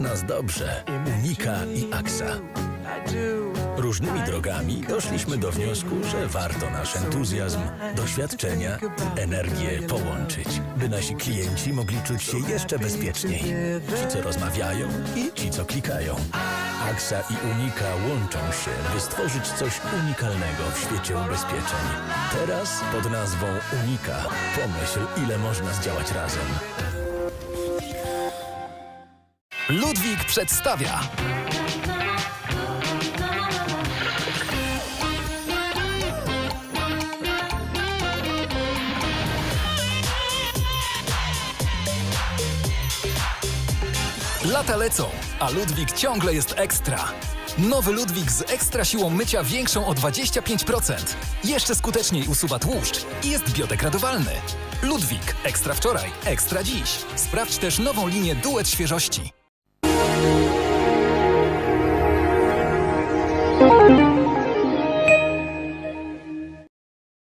nas dobrze. Unika i Aksa. Różnymi drogami doszliśmy do wniosku, że warto nasz entuzjazm, doświadczenia i energię połączyć, by nasi klienci mogli czuć się jeszcze bezpieczniej. Ci, co rozmawiają i ci, co klikają. Aksa i Unika łączą się, by stworzyć coś unikalnego w świecie ubezpieczeń. Teraz pod nazwą Unika. Pomyśl, ile można zdziałać razem. Ludwik przedstawia. Lata lecą, a Ludwik ciągle jest ekstra. Nowy Ludwik z ekstra siłą mycia większą o 25%. Jeszcze skuteczniej usuwa tłuszcz i jest biodegradowalny. Ludwik, ekstra wczoraj, ekstra dziś. Sprawdź też nową linię Duet Świeżości.